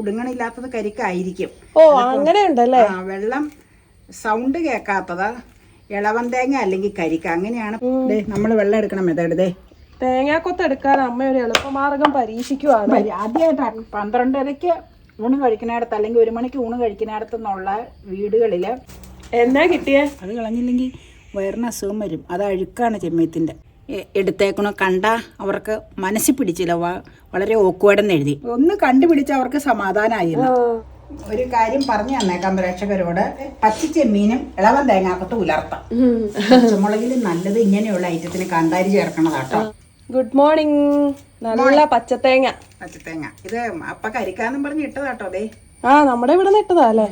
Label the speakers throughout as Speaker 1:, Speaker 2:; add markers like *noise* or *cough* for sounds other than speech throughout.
Speaker 1: കുടുങ്ങണില്ലാത്തത് കരിക്കായിരിക്കും.
Speaker 2: ഓ അങ്ങനെയുണ്ടല്ലേ?
Speaker 1: ആ വെള്ളം സൗണ്ട് കേൾക്കാത്തത് ഇളവൻ തേങ്ങ അല്ലെങ്കിൽ കരിക്ക. അങ്ങനെയാണ് നമ്മൾ വെള്ളം എടുക്കണം ദേ.
Speaker 2: തേങ്ങാക്കൊത്ത് എടുക്കാൻ അമ്മ ഒരു എളുപ്പമാർഗം പരീക്ഷിക്കുവാണ്.
Speaker 1: ആദ്യമായിട്ടാണ് പന്ത്രണ്ടരയ്ക്ക് ഊണ് കഴിക്കുന്നിടത്ത് അല്ലെങ്കിൽ ഒരു മണിക്ക് ഊണ് കഴിക്കുന്നിടത്ത് നിന്നുള്ള വീടുകളിൽ
Speaker 2: എന്നാ കിട്ടിയേ?
Speaker 1: അത് കളഞ്ഞില്ലെങ്കിൽ വയറിന് അസുഖം വരും. അത് അഴുക്കാണ് ചെമ്മീത്തിന്റെ. എടുത്തേക്കണോ കണ്ട അവർക്ക് മനസ്സിൽ പിടിച്ചില്ല. വളരെ ഓക്കുവേടെന്ന് എഴുതി. ഒന്ന് കണ്ടുപിടിച്ച് അവർക്ക് സമാധാനമായില്ല ഒരു കാര്യം പറഞ്ഞു തന്നേക്കാം പ്രേക്ഷകരോട്. പച്ചച്ചെമ്മീനും ഇളവൻ തേങ്ങാക്കത്ത് ഉലർത്താം. പച്ചമുളകിൽ നല്ലത് ഇങ്ങനെയുള്ള ഐറ്റത്തിന് കാന്താരി ചേർക്കണതാട്ടോ.
Speaker 2: ഗുഡ് മോർണിംഗ് നല്ല പച്ചത്തേങ്ങ.
Speaker 1: പച്ചത്തേങ്ങ. ഇത് അപ്പ കരിക്കാന്നും പറഞ്ഞ് ഇട്ടതാട്ടോ അതെ
Speaker 2: ആ നമ്മുടെ ഇവിടെ ഇട്ടതാ അല്ലേ?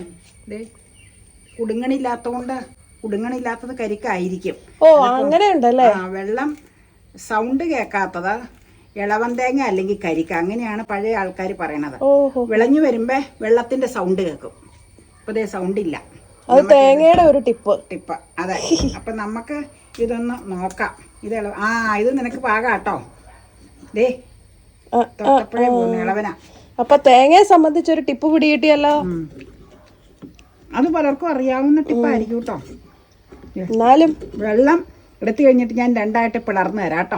Speaker 1: കുടുങ്ങണില്ലാത്തോണ്ട് കുടുങ്ങണില്ലാത്തത് കരിക്കായിരിക്കും.
Speaker 2: ഓ അങ്ങനെയുണ്ടല്ലേ
Speaker 1: ആ വെള്ളം സൗണ്ട് കേൾക്കാത്തത്. ഇളവൻ തേങ്ങ അല്ലെങ്കിൽ കരിക്ക അങ്ങനെയാണ് പഴയ ആൾക്കാർ പറയണത്. വിളഞ്ഞു വരുമ്പോ വെള്ളത്തിന്റെ സൗണ്ട് കേൾക്കും. ഇപ്പൊ സൗണ്ട് ഇല്ല
Speaker 2: അത് തേങ്ങയുടെ ഒരു ടിപ്പ്.
Speaker 1: ടിപ്പ്. അതെ. അപ്പൊ നമുക്ക് ഇതൊന്ന് നോക്കാം. ഇത് ആ ഇത് നിനക്ക് പാകാട്ടോ. ദേ
Speaker 2: ആ,
Speaker 1: തൊട്ടപ്പോഴേ പോകുന്നു ഇളവനാ
Speaker 2: അപ്പൊ തേങ്ങയെ സംബന്ധിച്ച് ഒരു ടിപ്പ് പിടികിട്ടിയല്ലോ.
Speaker 1: അത് പലർക്കും അറിയാവുന്ന ടിപ്പായിരിക്കും കേട്ടോ.
Speaker 2: എന്നാലും
Speaker 1: വെള്ളം എടുത്തു കഴിഞ്ഞിട്ട് ഞാൻ രണ്ടായിട്ട് പിളർന്നു തരാം കേട്ടോ.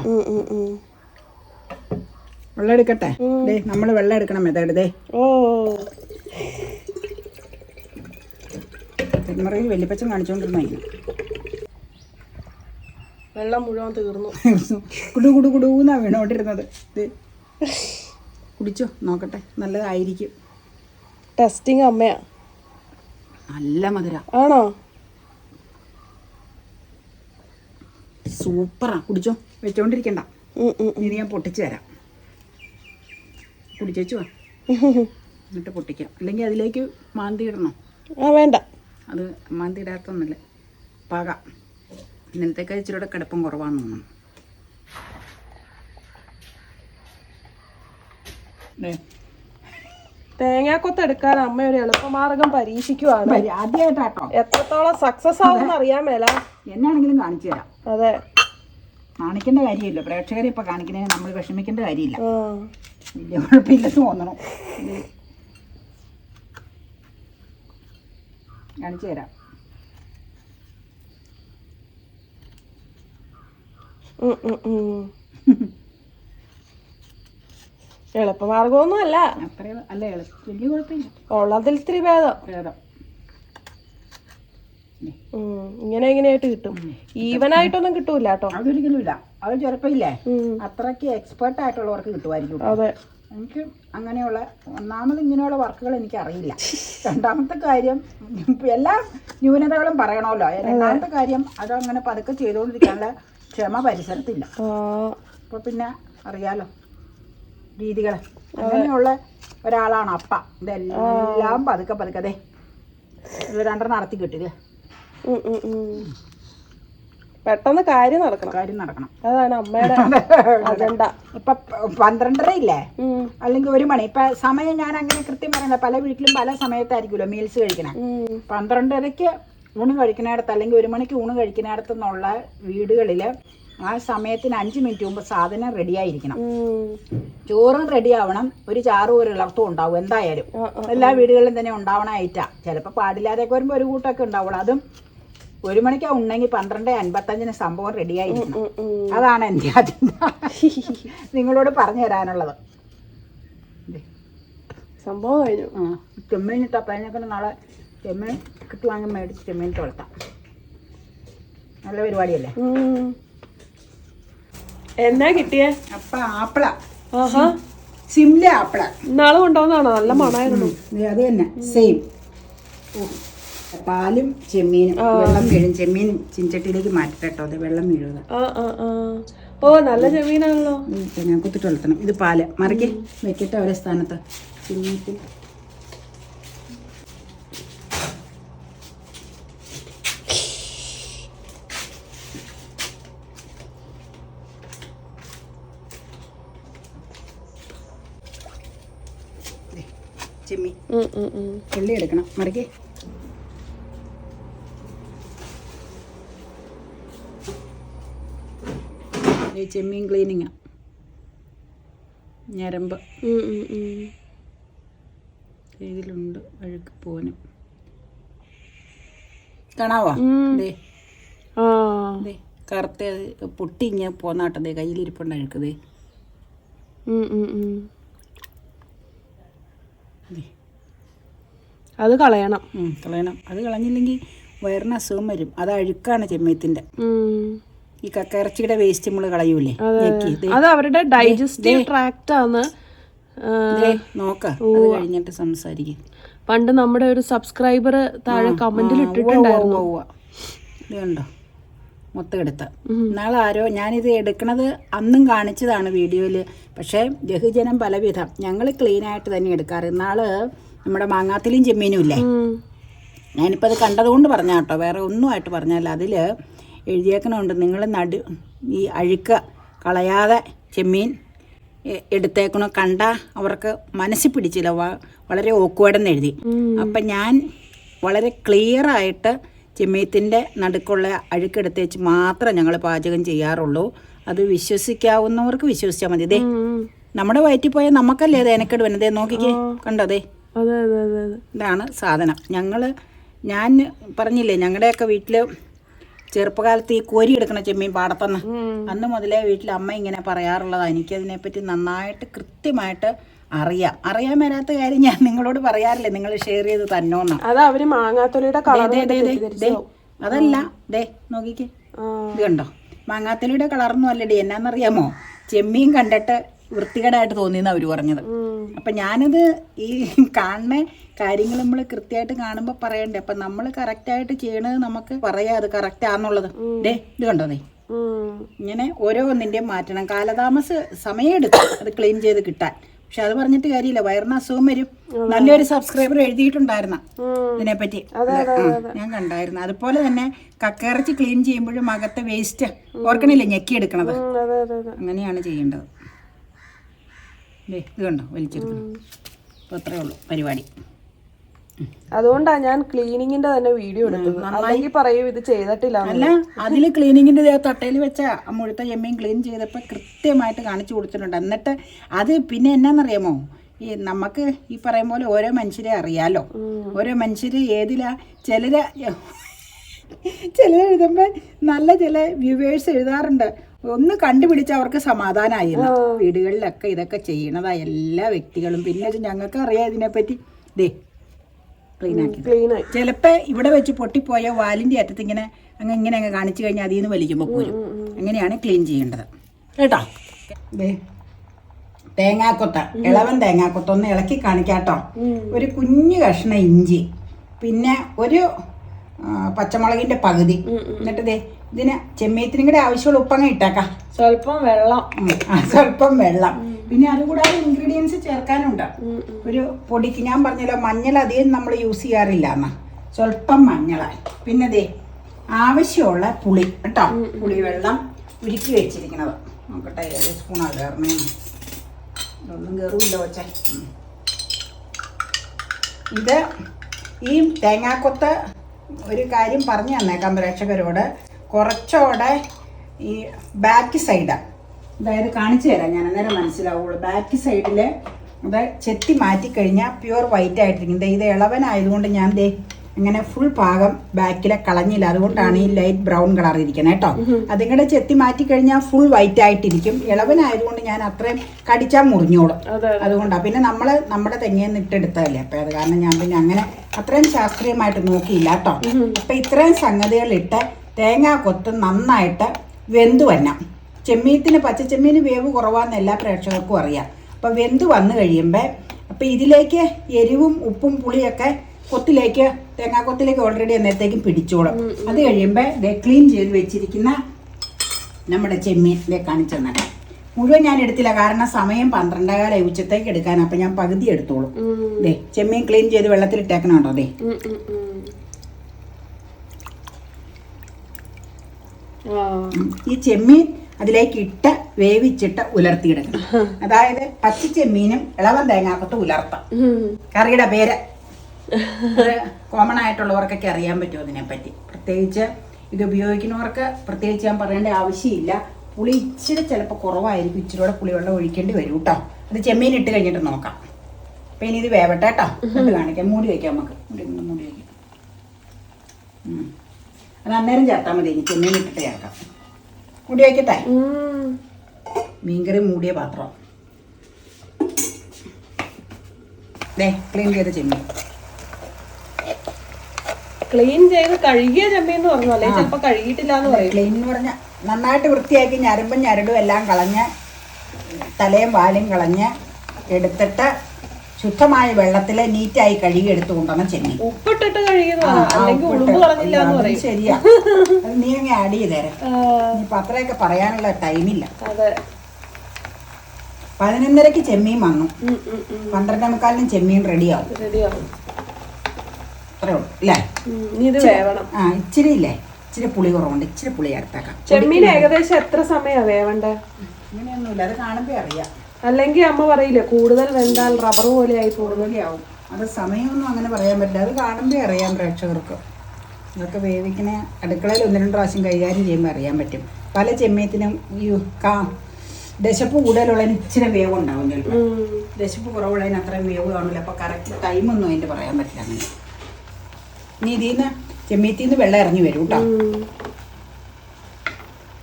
Speaker 1: വെള്ളം എടുക്കട്ടെ? ദേ നമ്മൾ വെള്ളം എടുക്കണം മെത്തേഡ് ദേ.
Speaker 2: ഓ.
Speaker 1: തെന്മറയിൽ വെല്ലിപ്പച്ചൻ കാണിച്ചുകൊണ്ടിരുന്ന
Speaker 2: വെള്ളം മുഴുവൻ തീർന്നു.
Speaker 1: കുടു കുടു കുടൂന്നാ വീണോണ്ടിരുന്നത്. കുടിച്ചോ? നോക്കട്ടെ. നല്ലതായിരിക്കും.
Speaker 2: ടെസ്റ്റിംഗ് അമ്മയാ.
Speaker 1: നല്ല മധുര.
Speaker 2: ആണോ?
Speaker 1: സൂപ്പറാ. കുടിച്ചോ? വെച്ചോണ്ടിരിക്കണ്ട. ഇനി ഞാൻ പൊട്ടിച്ചു തരാം. കുടിച്ചേച്ചു വാ എന്നിട്ട് പൊട്ടിക്കാം. അല്ലെങ്കിൽ അതിലേക്ക് മാന്തി ഇടണോ?
Speaker 2: വേണ്ട.
Speaker 1: അത് മാന്തി ഇടാത്തൊന്നുമില്ല. പാക. ഇന്നലത്തേക്ക് ഇച്ചിരിയുടെ കിടപ്പം കുറവാന്ന് തോന്നുന്നു.
Speaker 2: തേങ്ങാക്കൊത്ത് എടുക്കാൻ അമ്മ ഒരു എളുപ്പമാർഗം പരീക്ഷിക്കുവാണ്.
Speaker 1: ആദ്യമായിട്ടാട്ടോ
Speaker 2: എത്രത്തോളം സക്സസ് ആവുമെന്ന് അറിയാൻ മേല.
Speaker 1: എന്നാണെങ്കിലും കാണിച്ചു തരാം.
Speaker 2: അതെ.
Speaker 1: കാണിക്കേണ്ട കാര്യമില്ല. പ്രേക്ഷകരെ ഇപ്പൊ കാണിക്കുന്നതിന് നമ്മൾ വിഷമിക്കേണ്ട കാര്യമില്ല. വലിയ കുഴപ്പമില്ലെന്ന് തോന്നണം. കാണിച്ചു തരാം.
Speaker 2: എളുപ്പമാർഗമൊന്നും അല്ല
Speaker 1: അത്രയും അല്ല എളുപ്പം വലിയ കുഴപ്പമില്ല.
Speaker 2: ഉള്ളതിൽ ഇത്തിരി ഭേദം.
Speaker 1: ഭേദം.
Speaker 2: ഇങ്ങനെ ഇങ്ങനെയായിട്ട് കിട്ടും. ഈവൻ ആയിട്ടൊന്നും കിട്ടൂല കേട്ടോ
Speaker 1: അതൊരിക്കലും ഇല്ല അത് ചിലപ്പോ
Speaker 2: ഇല്ലേ
Speaker 1: അത്രയ്ക്ക് എക്സ്പേർട്ട് ആയിട്ടുള്ളവർക്ക് കിട്ടുമായിരിക്കും.
Speaker 2: അതെ.
Speaker 1: എനിക്ക് അങ്ങനെയുള്ള ഒന്നാമത് ഇങ്ങനെയുള്ള വർക്കുകൾ എനിക്ക് അറിയില്ല. രണ്ടാമത്തെ കാര്യം എല്ലാ ന്യൂനതകളും പറയണമല്ലോ. രണ്ടാമത്തെ കാര്യം അതങ്ങനെ പതുക്കെ ചെയ്തുകൊണ്ടിരിക്കാനുള്ള ക്ഷമ പരിസരത്തില്ല. അപ്പൊ പിന്നെ അറിയാലോ രീതികൾ അങ്ങനെയുള്ള ഒരാളാണ് അപ്പ. ഇതെല്ലാം പതുക്കെ പതുക്കെ രണ്ടെണ്ണം നടത്തി കിട്ടിയത്
Speaker 2: ഉം. പെട്ടെന്ന് കാര്യം നടക്കണം.
Speaker 1: കാര്യം നടക്കണം.
Speaker 2: അതാണ് അമ്മയുടെ അജണ്ട.
Speaker 1: ഇപ്പൊ പന്ത്രണ്ടര ഇല്ലേ? അല്ലെങ്കിൽ ഒരു മണി. ഇപ്പൊ സമയം ഞാൻ അങ്ങനെ കൃത്യം പറയുന്നത് പല വീട്ടിലും പല സമയത്തായിരിക്കുമല്ലോ മീൽസ് കഴിക്കണേ.
Speaker 2: പന്ത്രണ്ടരക്ക്
Speaker 1: പന്ത്രണ്ടരയ്ക്ക് ഊണ് കഴിക്കുന്നിടത്ത് അല്ലെങ്കിൽ ഒരു മണിക്ക് ഊണ് കഴിക്കുന്നിടത്ത് നിന്നുള്ള വീടുകളിൽ ആ സമയത്തിന് അഞ്ച് മിനിറ്റ് മുമ്പ് സാധനം റെഡി ആയിരിക്കണം. ചോറും റെഡി ആവണം. ഒരു ചാറ് ഒരു ഇളർത്തും ഉണ്ടാവും എന്തായാലും. എല്ലാ വീടുകളിലും തന്നെ ഉണ്ടാവണ ഐറ്റാ ചിലപ്പോൾ പാടില്ലാതെയൊക്കെ വരുമ്പോൾ ഒരു കൂട്ടമൊക്കെ ഉണ്ടാവുള്ളൂ. അതും ഒരു മണിക്കാ ഉണ്ടെങ്കിൽ പന്ത്രണ്ട് അൻപത്തഞ്ചിന് സംഭവം റെഡി ആയിരിക്കണം
Speaker 2: ഉം, ഉം.
Speaker 1: അതാണ് എന്റെ അജണ്ട *laughs* നിങ്ങളോട് പറഞ്ഞു തരാനുള്ളത്.
Speaker 2: സംഭവം കഴിഞ്ഞു.
Speaker 1: ആ ചെമ്മീൻ ഇട്ടപ്പതിനൊക്കെ നാളെ ചെമ്മീൻ കിട്ടുവാങ്ങി മേടിച്ച് ചെമ്മീൻ തുളത്താം. നല്ല പരിപാടിയല്ലേ.
Speaker 2: എന്നാ കിട്ടിയേ?
Speaker 1: അപ്പ ആപ്പിള.
Speaker 2: ആഹാ.
Speaker 1: സിംല ആപ്പിള.
Speaker 2: നാളെ കൊണ്ടുവന്നാണോ നല്ല മണമായിരുന്നു
Speaker 1: ദേ അത് തന്നെ സെയിം പാലും ചെമ്മീനും വെള്ളം വീഴും ചെമ്മീൻ ചിഞ്ചട്ടിയിലേക്ക് മാറ്റട്ടോ അത് വെള്ളം വീഴുക
Speaker 2: ഓ നല്ല ചെമ്മീനാണല്ലോ.
Speaker 1: ഞാൻ കുത്തിട്ട് വളർത്തണം. ഇത് പാൽ. മറിക്ക്. വെക്കട്ടെ ഒരേ സ്ഥാനത്ത്. ചെമ്മീൻ ദേ, ചെമ്മീൻ. ഉള്ളി എടുക്കണം. മറിക്ക്. ഈ ചെമ്മീൻ ക്ലീനിങ് ഞരമ്പ്. ഇതിലുണ്ട് അഴുക്ക് പോനും കാണാവോ? ദേ.
Speaker 2: ആ.
Speaker 1: ദേ കറുത്ത അത് പൊട്ടി ഇങ്ങനെ പോന്നാട്ടതേ കയ്യിലിരിപ്പുണ്ട് അഴുക്കതേ
Speaker 2: അത് കളയണം.
Speaker 1: കളയണം. അത് കളഞ്ഞില്ലെങ്കിൽ വയറിന് അസുഖം വരും. അത് അഴുക്കാണ്
Speaker 2: ചെമ്മീത്തിന്റെ.
Speaker 1: ഈ കക്കയിറച്ചിയുടെ വേസ്റ്റ് നമ്മൾ കളയൂലേ?
Speaker 2: അത് അവരുടെ ഡൈജസ്റ്റീവ് ട്രാക്റ്റ് ആണ്.
Speaker 1: നോക്ക. അത് കഴിഞ്ഞിട്ട് സംസാരിക്കും.
Speaker 2: പണ്ട് നമ്മുടെ ഒരു സബ്സ്ക്രൈബർ താഴെ കമന്റിൽ ഇട്ടിട്ടുണ്ടായിരുന്നു.
Speaker 1: ഇത് കണ്ടോ? മൊത്തം എടുത്ത നാളെ ആരോ ഞാനിത് എടുക്കണത് അന്നും കാണിച്ചതാണ് വീഡിയോയിൽ. പക്ഷേ ബഹുജനം പലവിധം. ഞങ്ങൾ ക്ലീൻ ആയിട്ട് തന്നെ എടുക്കാറ്. നാൾ നമ്മുടെ മാങ്ങാത്തിലും ചെമ്മീനും ഇല്ലേ. ഞാനിപ്പോൾ അത് കണ്ടതുകൊണ്ട് പറഞ്ഞ കേട്ടോ. ഒന്നും ആയിട്ട് പറഞ്ഞല്ല. അതിൽ എഴുതിയേക്കണുണ്ട് നിങ്ങൾ നടു ഈ അഴുക്ക് കളയാതെ ചെമ്മീൻ എടുത്തേക്കണം? കണ്ട അവർക്ക് മനസ്സിൽ പിടിച്ചില്ല. വളരെ ഓക്കുവേടെന്ന് എഴുതി. അപ്പം ഞാൻ വളരെ ക്ലിയർ ആയിട്ട് ചെമ്മീത്തിന്റെ നടുക്കുള്ള അഴുക്കെടുത്ത് വെച്ച് മാത്രം ഞങ്ങൾ പാചകം ചെയ്യാറുള്ളൂ. അത് വിശ്വസിക്കാവുന്നവർക്ക് വിശ്വസിച്ചാൽ മതി.
Speaker 2: ഉം.
Speaker 1: നമ്മുടെ വയറ്റിൽ പോയാൽ നമുക്കല്ലേ അത് എനക്കെട് വന്നത് നോക്കിക്കേ.
Speaker 2: കണ്ടതേ
Speaker 1: ഇതാണ് സാധനം. ഞങ്ങൾ ഞാൻ പറഞ്ഞില്ലേ ഞങ്ങളുടെയൊക്കെ വീട്ടിൽ ചെറുപ്പകാലത്ത് ഈ കോരി എടുക്കണ ചെമ്മീൻ പാടത്തുനിന്ന്. അന്ന് മുതലേ വീട്ടിൽ അമ്മ ഇങ്ങനെ പറയാറുള്ളതാണ് എനിക്കതിനെപ്പറ്റി നന്നായിട്ട് കൃത്യമായിട്ട് അറിയാം. അറിയാൻ വരാത്ത കാര്യം ഞാൻ നിങ്ങളോട് പറയാറില്ലേ നിങ്ങൾ ഷെയർ ചെയ്ത് തന്നോന്നാ.
Speaker 2: അത് അവർ മാങ്ങാത്തൊലിയുടെ.
Speaker 1: അതല്ല ദേ നോക്കിക്കേ. ഇത് കണ്ടോ? മാങ്ങാത്തലിയുടെ കളറൊന്നും അല്ലടി എന്നാന്നറിയാമോ? ചെമ്മീൻ കണ്ടിട്ട് വൃത്തികേടായിട്ട് തോന്നിയെന്ന് അവർ പറഞ്ഞത്. അപ്പം ഞാനത് ഈ കാണുന്ന കാര്യങ്ങൾ നമ്മൾ കൃത്യമായിട്ട് കാണുമ്പോൾ പറയണ്ടേ? അപ്പം നമ്മൾ കറക്റ്റായിട്ട് ചെയ്യണത് നമുക്ക് പറയാം അത് കറക്റ്റാന്നുള്ളത് ഡേ ഇത് കണ്ടോ. ഇങ്ങനെ ഓരോ ഒന്നിന്റെയും മാറ്റണം. കാലതാമസ സമയമെടുക്കും അത് ക്ലീൻ ചെയ്ത് കിട്ടാൻ. പക്ഷെ അത് പറഞ്ഞിട്ട് കാര്യമില്ല. വയറിന് അസുഖം വരും. നല്ലൊരു സബ്സ്ക്രൈബർ എഴുതിയിട്ടുണ്ടായിരുന്ന
Speaker 2: ഇതിനെ
Speaker 1: ഇതിനെപ്പറ്റി. ഞാൻ കണ്ടായിരുന്നു. അതുപോലെ തന്നെ കക്കയിറച്ചി ക്ലീൻ ചെയ്യുമ്പോഴും അകത്തെ വേസ്റ്റ് ഓർക്കണില്ല?
Speaker 2: ഞെക്കിയെടുക്കണത്.
Speaker 1: അങ്ങനെയാണ് ചെയ്യേണ്ടത്. ഇത് കണ്ടോ? വലിച്ചെടുക്കണം. അപ്പോൾ അത്രേ ഉള്ളൂ പരിപാടി.
Speaker 2: അതുകൊണ്ടാ ഞാൻ ക്ലീനിങ്ങിന്റെ തന്നെ വീഡിയോ എടുത്തത്. അല്ലെങ്കിൽ പറയൂ ഇത് ചെയ്തിട്ടില്ല
Speaker 1: അല്ല അതിൽ ക്ലീനിങ്ങിന്റെ തട്ടയിൽ വെച്ച മുഴുത്ത ചെമ്മീൻ ക്ലീൻ ചെയ്തപ്പോൾ കൃത്യമായിട്ട് കാണിച്ചു കൊടുത്തിട്ടുണ്ട്. എന്നിട്ട് അത് പിന്നെ എന്നാന്നറിയാമോ? ഈ നമുക്ക് ഈ പറയും പോലെ ഓരോ മനുഷ്യരെ അറിയാലോ. ഓരോ മനുഷ്യര് ഏതിലാ? ചിലര് ചില എഴുതുമ്പോ നല്ല ചില വ്യൂവേഴ്സ് എഴുതാറുണ്ട്. ഒന്ന് കണ്ടുപിടിച്ച് അവർക്ക് സമാധാനമായിരുന്നു വീടുകളിലൊക്കെ ഇതൊക്കെ ചെയ്യണതാ എല്ലാ വ്യക്തികളും. പിന്നെ ഞങ്ങൾക്ക് അറിയാം ഇതിനെപ്പറ്റി. ദേ ചിലപ്പോ ഇവിടെ വെച്ച് പൊട്ടിപ്പോയ വാലിന്റെ അറ്റത്ത് ഇങ്ങനെ അങ്ങ് ഇങ്ങനെ അങ്ങ് കാണിച്ചു കഴിഞ്ഞാൽ അതിൽ നിന്ന് വലിക്കുമ്പോൾ പോരും. അങ്ങനെയാണ് ക്ലീൻ ചെയ്യേണ്ടത്. കേട്ടോ? തേങ്ങാക്കൊത്ത ഇളവൻ തേങ്ങാക്കൊത്ത ഒന്ന് ഇളക്കി കാണിക്കാട്ടോ. ഒരു കുഞ്ഞു കഷ്ണ ഇഞ്ചി. പിന്നെ ഒരു പച്ചമുളകിന്റെ പകുതി. എന്നിട്ട് ദേ ഇതിന് ചെമ്മീത്തിനും കൂടെ ആവശ്യമുള്ള ഉപ്പങ്ങ ഇട്ടേക്കാം.
Speaker 2: സ്വല്പം വെള്ളം.
Speaker 1: സ്വല്പം വെള്ളം. പിന്നെ അതുകൂടാതെ ഇൻഗ്രീഡിയൻസ് ചേർക്കാനുണ്ട്. ഒരു പൊടിക്ക് ഞാൻ പറഞ്ഞല്ലോ മഞ്ഞൾ അധികം നമ്മൾ യൂസ് ചെയ്യാറില്ല എന്നാ. സ്വല്പം മഞ്ഞൾ പിന്നെ ദേ ആവശ്യമുള്ള പുളി കേട്ടോ? പുളി വെള്ളം ഉരുക്കി വെച്ചിരിക്കുന്നത് നോക്കട്ടെ ഏഴ് സ്പൂണാണ് കയറണേ ഇതൊന്നും കയറില്ല വെച്ചേ ഉം. ഇത് ഈ തേങ്ങാക്കൊത്ത് ഒരു കാര്യം പറഞ്ഞു തന്നേക്കാം പ്രേക്ഷകരോട്. കുറച്ചുകൂടെ ഈ ബാക്ക് സൈഡാണ് അതായത് കാണിച്ചു തരാം. ഞാൻ അന്നേരം മനസ്സിലാവുള്ളൂ. ബാക്ക് സൈഡിൽ അത് ചെത്തി മാറ്റിക്കഴിഞ്ഞാൽ പ്യുവർ വൈറ്റ് ആയിട്ടിരിക്കും. ഇത് ഇളവനായതുകൊണ്ട് ഞാൻ ദേ അങ്ങനെ ഫുൾ ഭാഗം ബാക്കിലെ കളഞ്ഞില്ല. അതുകൊണ്ടാണ് ഈ ലൈറ്റ് ബ്രൗൺ കളർ ഇരിക്കുന്നത് കേട്ടോ. അതിങ്ങടെ ചെത്തി മാറ്റി കഴിഞ്ഞാൽ ഫുൾ വൈറ്റ് ആയിട്ടിരിക്കും. ഇളവനായതുകൊണ്ട് ഞാൻ അത്രയും കടിച്ചാൽ മുറിഞ്ഞോളും.
Speaker 2: അതെ
Speaker 1: അതുകൊണ്ടാണ് പിന്നെ നമ്മൾ നമ്മുടെ തെങ്ങയിൽ നിന്ന് ഇട്ടെടുത്തതല്ലേ? അപ്പം അത് കാരണം ഞാൻ പിന്നെ അങ്ങനെ അത്രയും ശാസ്ത്രീയമായിട്ട് നോക്കിയില്ല കേട്ടോ. അപ്പം ഇത്രയും സംഗതികളിട്ട് തേങ്ങാ കൊത്ത് നന്നായിട്ട് വെന്ത് വരണം. ചെമ്മീത്തിന് പച്ചച്ചെമ്മീന് വേവ് കുറവാന്ന് എല്ലാ പ്രേക്ഷകർക്കും അറിയാം. അപ്പോൾ വെന്ത് വന്നു കഴിയുമ്പോൾ അപ്പോൾ ഇതിലേക്ക് എരിവും ഉപ്പും പുളിയൊക്കെ കൊത്തിലേക്ക് തേങ്ങാക്കൊത്തിലേക്ക് ഓൾറെഡി അന്നേരത്തേക്കും പിടിച്ചോളും. അത് കഴിയുമ്പോൾ ദേ ക്ലീൻ ചെയ്ത് വെച്ചിരിക്കുന്ന നമ്മുടെ ചെമ്മീൻ ദേ കാണിച്ചു തന്നെ മുഴുവൻ ഞാൻ എടുത്തില്ല കാരണം സമയം പന്ത്രണ്ടേകാല ഉച്ചത്തേക്ക് എടുക്കാൻ അപ്പം ഞാൻ പകുതി എടുത്തോളും. ദേ ചെമ്മീൻ ക്ലീൻ ചെയ്ത് വെള്ളത്തിലിട്ടേക്കണം ദേ? ഈ ചെമ്മീൻ അതിലേക്ക് ഇട്ട് വേവിച്ചിട്ട് ഉലർത്തിയെടുക്കണം. അതായത് പച്ച ചെമ്മീനും ഇളവൻ തേങ്ങാക്കത്ത് ഉലർത്താം. കറിയുടെ പേര്. കോമൺ ആയിട്ടുള്ളവർക്കൊക്കെ അറിയാൻ പറ്റും അതിനെപ്പറ്റി. പ്രത്യേകിച്ച് ഇത് ഉപയോഗിക്കുന്നവർക്ക് പ്രത്യേകിച്ച് ഞാൻ പറയേണ്ട ആവശ്യമില്ല. പുളി ഇച്ചിരി ചിലപ്പോൾ കുറവായിരിക്കും. ഇച്ചിരി കൂടെ പുളിവെള്ളം ഒഴിക്കേണ്ടി വരും കേട്ടോ അത് ചെമ്മീൻ ഇട്ട് കഴിഞ്ഞിട്ട് നോക്കാം. അപ്പം ഇനി ഇത് വേവട്ടെ കേട്ടോ കാണിക്കാം. മൂടി വയ്ക്കാം നമുക്ക്. മൂടി മൂടി വയ്ക്കാം. അത് അന്നേരം ചേർത്താൽ മതി. ഇനി ചെമ്മീൻ ഇട്ടിട്ട് ചേർക്കാം. മൂടി വയ്ക്കട്ടെ മീൻകറി മൂടിയ പാത്രം. ദേ ക്ലീൻ ചെയ്ത ചെമ്മീൻ.
Speaker 2: ക്ലീൻ ചെയ്ത് കഴുകിയ ചെമ്മീൻ എന്ന് പറഞ്ഞു അല്ലെ? ചിലപ്പോ കഴുകിയിട്ടില്ല എന്ന് പറയും.
Speaker 1: ക്ലീൻ എന്ന് പറഞ്ഞാൽ നന്നായിട്ട് വൃത്തിയാക്കി ഞരമ്പും ഞരടും എല്ലാം കളഞ്ഞ് തലയും വാലും കളഞ്ഞ് എടുത്തിട്ട് ശുദ്ധമായ വെള്ളത്തിൽ നീറ്റായി കഴുകി എടുത്തു കൊണ്ടുവന്ന ചെമ്മീൻ
Speaker 2: ഉപ്പിട്ടിട്ട് പറയും.
Speaker 1: ശരിയാ. *laughs* അത് നീ അങ്ങ് ആഡ് ചെയ്തേരെ.
Speaker 2: ആ,
Speaker 1: അത്രയൊക്കെ പറയാനുള്ള ടൈമില്ല പതിനൊന്നരക്ക് ചെമ്മീൻ വന്നു. പന്ത്രണ്ടേ മുക്കാലിനും ചെമ്മീൻ റെഡിയാവും
Speaker 2: റെഡിയാവും
Speaker 1: അത്രേ ഉള്ളൂ അല്ലേ
Speaker 2: ഇത് വേവണം.
Speaker 1: ആ ഇച്ചിരി ഇല്ലേ? ഇച്ചിരി പുളി കുറവുണ്ട്. ഇച്ചിരി പുളി ചേർത്തേക്കാം
Speaker 2: ചെമ്മീൻ ഏകദേശം എത്ര സമയാ വേവണ്ടേ?
Speaker 1: അങ്ങനെയൊന്നുമില്ല അത് കാണുമ്പോ അറിയാം.
Speaker 2: അല്ലെങ്കിൽ അമ്മ പറയില്ലേ കൂടുതൽ വെന്താൽ റബ്ബർ പോലെ ആയി
Speaker 1: പോകുന്നതാവും അത് സമയമൊന്നും അങ്ങനെ പറയാൻ പറ്റില്ല. അത് കാണുമ്പോൾ അറിയാം പ്രേക്ഷകർക്ക്. ഇതൊക്കെ വേവിക്കണേ അടുക്കളയിൽ ഒന്ന് രണ്ട് പ്രാവശ്യം കൈകാര്യം ചെയ്യുമ്പോൾ അറിയാൻ പറ്റും. പല ചെമ്മീത്തിനും ഈ കാ ദശപ്പ് കൂടുതലുള്ളതിന് ഇച്ചിരി വേവ് ഉണ്ടാവും ചിലപ്പോൾ ദശപ്പ് കുറവുള്ളതിന് അത്രയും വേവ് കാണില്ല. അപ്പോൾ കറക്റ്റ് ടൈമൊന്നും അതിന്റെ പറയാൻ പറ്റില്ല അങ്ങനെ. ഇനി ഇതിൽ നിന്ന് ചെമ്മീത്തിൽ നിന്ന് വെള്ളം ഇറങ്ങി വരും കേട്ടോ.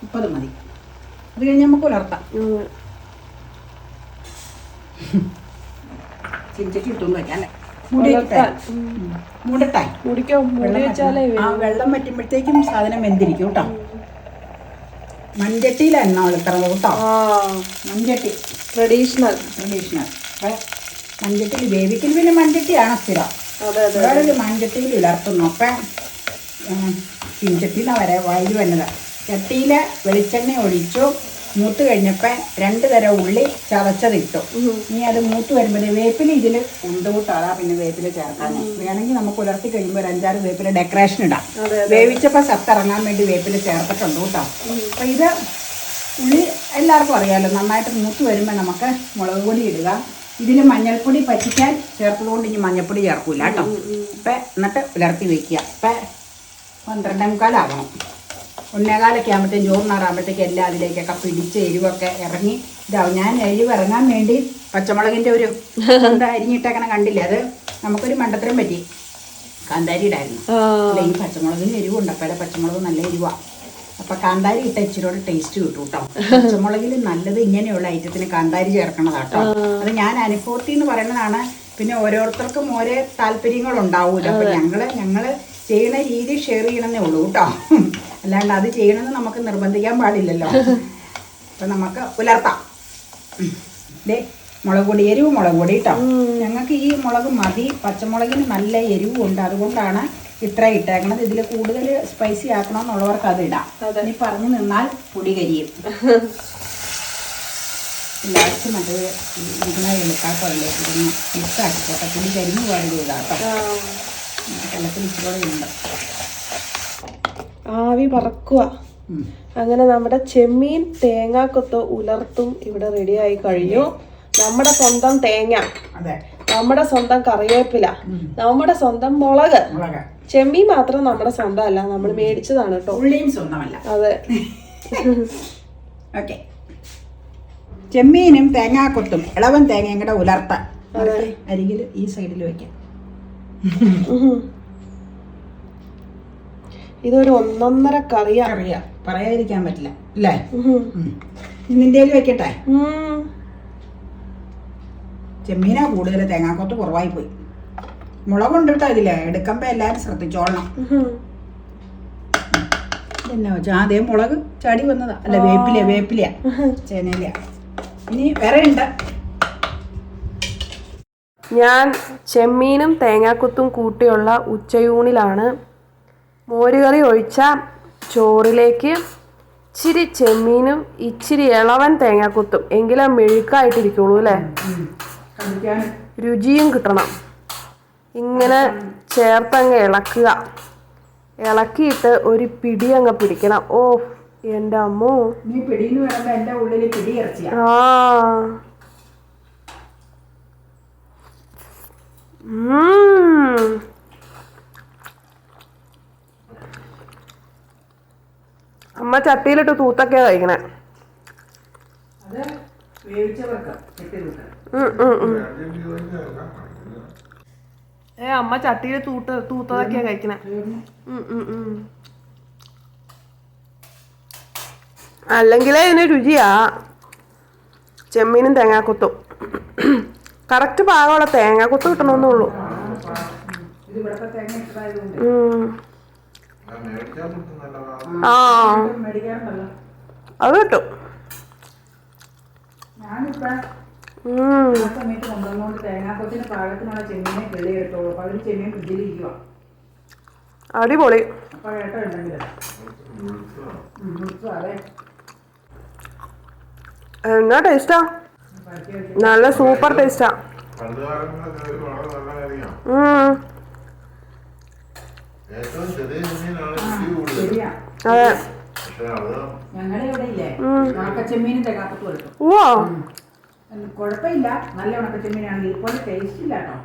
Speaker 1: മുപ്പത് മതി. അത് കഴിഞ്ഞ് നമുക്ക് പുലർത്താം ഇട്ടൊന്നും മൂടി. മൂടട്ടെ
Speaker 2: മുടിക്കോ മുടി
Speaker 1: വെള്ളം
Speaker 2: വെച്ചാലേ
Speaker 1: വറ്റണം. ആ വെള്ളം വറ്റുമ്പോഴത്തേക്കും സാധനം വെന്തിരിക്കും കേട്ടോ. മൺചട്ടിയിലാണ് എണ്ണ വെളുത്തറത് കേട്ടോ. മൺചട്ടി.
Speaker 2: ട്രഡീഷണൽ.
Speaker 1: ട്രഡീഷണൽ. മൺചട്ടിയിൽ വേവിക്കൽ പിന്നെ മൺചട്ടിയാണ് സ്ഥിരം വേറൊരു മൺചട്ടിയിൽ വിളർത്തുന്നു. അപ്പം വരെ വായിൽ വന്നത്. ചട്ടിയിൽ വെളിച്ചെണ്ണ ഒഴിച്ചു. മൂത്ത് കഴിഞ്ഞപ്പോൾ രണ്ട് തരം ഉള്ളി ചതച്ചതിട്ടു ഇനി അത് മൂത്ത് വരുമ്പോഴേ വേപ്പില ഇതിൽ ഉണ്ടുകൂട്ടാടാ പിന്നെ വേപ്പില ചേർക്കാൻ. വേണമെങ്കിൽ നമുക്ക് ഉലർത്തി കഴിയുമ്പോൾ ഒരു അഞ്ചാറ് വേപ്പില ഡെക്കറേഷൻ ഇടാം.
Speaker 2: വേവിച്ചപ്പോ
Speaker 1: വേവിച്ചപ്പോൾ സത്തിറങ്ങാൻ വേണ്ടി വേപ്പില ചേർത്തിട്ടുണ്ട് കേട്ടോ. അപ്പം ഇത് ഉള്ളി എല്ലാവർക്കും അറിയാമല്ലോ നന്നായിട്ട് മൂത്ത് വരുമ്പോൾ നമുക്ക് മുളക് പൊടി ഇടുക. ഇതിൽ മഞ്ഞൾപ്പൊടി പറ്റിക്കാൻ ചേർത്തതുകൊണ്ട് ഇനി മഞ്ഞൾപ്പൊടി ചേർക്കൂല കേട്ടോ. അപ്പം എന്നിട്ട് ഉലർത്തി വെക്കുക. അപ്പം പന്ത്രണ്ടേ മുക്കാലാവണം. ഒന്നേകാലൊക്കെ ആകുമ്പോഴത്തേക്കും ചോറിനാറാകുമ്പോഴത്തേക്ക് എല്ലാം അതിലേക്കൊക്കെ പിടിച്ച് എരിവൊക്കെ ഇറങ്ങി. ഇതാവും ഞാൻ എരിവ് ഇറങ്ങാൻ വേണ്ടി പച്ചമുളകിന്റെ ഒരു എന്താ അരിഞ്ഞിട്ടങ്ങനെ കണ്ടില്ല? അത് നമുക്കൊരു മണ്ടത്തരം പറ്റി. കാന്താരി ഇടായിരുന്നു.
Speaker 2: ആ.
Speaker 1: അല്ല ഈ പച്ചമുളകിന് എരിവുണ്ട്. അപ്പോൾ പച്ചമുളക് നല്ല എരിവാണ് അപ്പൊ കാന്താരി ഇട്ട ഇച്ചിരിയോടെ ടേസ്റ്റ് കിട്ടും കേട്ടോ പച്ചമുളകിൽ നല്ലത് ഇങ്ങനെയുള്ള ഐറ്റത്തിന് കാന്താരി ചേർക്കണതാട്ടോ അത് ഞാൻ അനുഭവത്തിൽ എന്ന് പറയുന്നതാണ്. പിന്നെ ഓരോരുത്തർക്കും ഓരോ താല്പര്യങ്ങളുണ്ടാവൂല്ലോ. അപ്പൊ ഞങ്ങൾ ഞങ്ങൾ ചെയ്യണ രീതി ഷെയർ ചെയ്യണമെന്നേ ഉള്ളൂ കേട്ടോ അല്ലാണ്ട് അത് ചെയ്യണമെന്ന് നമുക്ക് നിർബന്ധിക്കാൻ പാടില്ലല്ലോ. അപ്പൊ നമുക്ക് പുലർത്താം. ദേ മുളക് പൊടി എരിവ് മുളക് പൊടി കേട്ടോ ഞങ്ങൾക്ക് ഈ മുളക് മതി. പച്ചമുളകിന് നല്ല എരിവുണ്ട്. അതുകൊണ്ടാണ് ഇത്ര ഇട്ടേക്കണത്. ഇതിൽ കൂടുതൽ സ്പൈസി ആക്കണമെന്നുള്ളവർക്ക് അത് ഇടാം.
Speaker 2: അതെ.
Speaker 1: ഇനി പറഞ്ഞു നിന്നാൽ പൊടി കരിയും. ലാസ്റ്റ് മറ്റേ ഇരിക്കുന്ന എളുക്കാക്കല്ലേ ഇതിന് മിക്സാക്കിക്കോട്ടെ പൊടി കരിഞ്ഞു വേണ്ടി ചെയ്താട്ടോ
Speaker 2: ആ.
Speaker 1: വെള്ളത്തിൽ ഇച്ചിരി ഉണ്ട്
Speaker 2: ആവി പറക്കുക അങ്ങനെ നമ്മുടെ ചെമ്മീൻ തേങ്ങാക്കൊത്ത് ഉലർത്തും ഇവിടെ റെഡിയായി കഴിഞ്ഞു. നമ്മുടെ സ്വന്തം തേങ്ങ. നമ്മുടെ സ്വന്തം കറിവേപ്പില. നമ്മുടെ സ്വന്തം മുളക്.
Speaker 1: മുളക്.
Speaker 2: ചെമ്മീൻ മാത്രം നമ്മുടെ സ്വന്തമല്ല നമ്മൾ മേടിച്ചതാണ് കേട്ടോ.
Speaker 1: ഉള്ളിയും സ്വന്തമല്ല.
Speaker 2: അതെ. *laughs*
Speaker 1: ഓക്കെ ചെമ്മീനും തേങ്ങാക്കൊത്തും ഇളവൻ തേങ്ങയും കൂടെ ഉലർത്താൻ. അരികിൽ ഈ സൈഡിൽ വെക്കാം.
Speaker 2: ഇതൊരു ഒന്നൊന്നര കറിയാ.
Speaker 1: കറിയാ. പറയാതിരിക്കാൻ പറ്റില്ല. അല്ലേ. നിന്റെ വെക്കട്ടെ. ചെമ്മീനാ കൂടുതൽ തേങ്ങാക്കൊത്ത് കുറവായി പോയി. മുളകുണ്ട് കേട്ടോ ഇതില്ലേ എടുക്കുമ്പോ എല്ലാരും ശ്രദ്ധിച്ചോളണം. പിന്നെ അതേ മുളക് ചാടി വന്നതാ. അല്ല വേപ്പില വേപ്പില ചേനയില ഇനി വേറെ ഉണ്ട്
Speaker 2: ഞാൻ ചെമ്മീനും തേങ്ങാക്കൊത്തും കൂട്ടിയുള്ള ഉച്ചയൂണിലാണ് മോരുകറി ഒഴിച്ച ചോറിലേക്ക് ഇച്ചിരി ചെമ്മീനും ഇച്ചിരി ഇളവൻ തേങ്ങാക്കുത്തും. എങ്കിലേ മെഴുക്കായിട്ടിരിക്കുള്ളൂ അല്ലേ? രുചിയും കിട്ടണം. ഇങ്ങനെ ചേർത്തങ്ങ് ഇളക്കുക. ഇളക്കിയിട്ട് ഒരു പിടി അങ്ങ് പിടിക്കണം. ഓ
Speaker 1: എന്റെ അമ്മോ.
Speaker 2: ആ. അമ്മ ചട്ടിയിലിട്ട് തൂത്തൊക്കെയാ കഴിക്കണേ. ഏ അമ്മ ചട്ടിയിൽ തൂട്ട് തൂത്തതൊക്കെയാ കഴിക്കണേ. അല്ലെങ്കിൽ ഉം, ഉം. അല്ലെങ്കിലേ ഇതിന് രുചിയാ. ചെമ്മീനും തേങ്ങാക്കൊത്തും. കറക്റ്റ് പാകമുള്ള തേങ്ങാക്കൊത്ത് കിട്ടണമെന്നേ ഉള്ളൂ
Speaker 1: ഇത് ഇവിടുത്തെ തേങ്ങ ഇട്ടതായതുകൊണ്ട്
Speaker 2: ഉം.
Speaker 3: ആ
Speaker 2: അത് കിട്ടും
Speaker 1: ഞാനിപ്പോ
Speaker 2: ഉം.
Speaker 1: ആ സമയത്ത് കൊണ്ടുവന്നുകൊണ്ട് തേങ്ങാക്കൊത്തിന് പാകത്തിനുള്ള ചെമ്മീനെ കിള്ളിയെടുത്തോളൂ അപ്പൊ അവർ ചെമ്മീൻ ഫ്രിഡ്ജിലിരിക്കുക
Speaker 2: അടിപൊളി
Speaker 1: ഏട്ടം ഉണ്ടെങ്കിൽ
Speaker 2: എന്നാ ടേസ്റ്റാ നല്ല സൂപ്പർ ടേസ്റ്റാ
Speaker 3: പണ്ട് കാലങ്ങളിലൊക്കെ ഒരു വളരെ നല്ല കാര്യമാണ്
Speaker 2: ഉം.
Speaker 3: ഏറ്റവും ചെറിയ ചെമ്മീനാണ് രുചി കൂടുതൽ.
Speaker 2: അതെ.
Speaker 3: പക്ഷെ അത്
Speaker 1: ഞങ്ങളുടെ ഇവിടെ ഇല്ലേ ഉണക്കച്ചെമ്മീനും തേങ്ങാക്കൊത്തും കൊടുക്കും
Speaker 2: ഓ
Speaker 1: കുഴപ്പമില്ല. നല്ല ഉണക്കച്ചെമ്മീനാണെങ്കിൽ ഇപ്പോൾ ടേസ്റ്റ് ഇല്ല കേട്ടോ.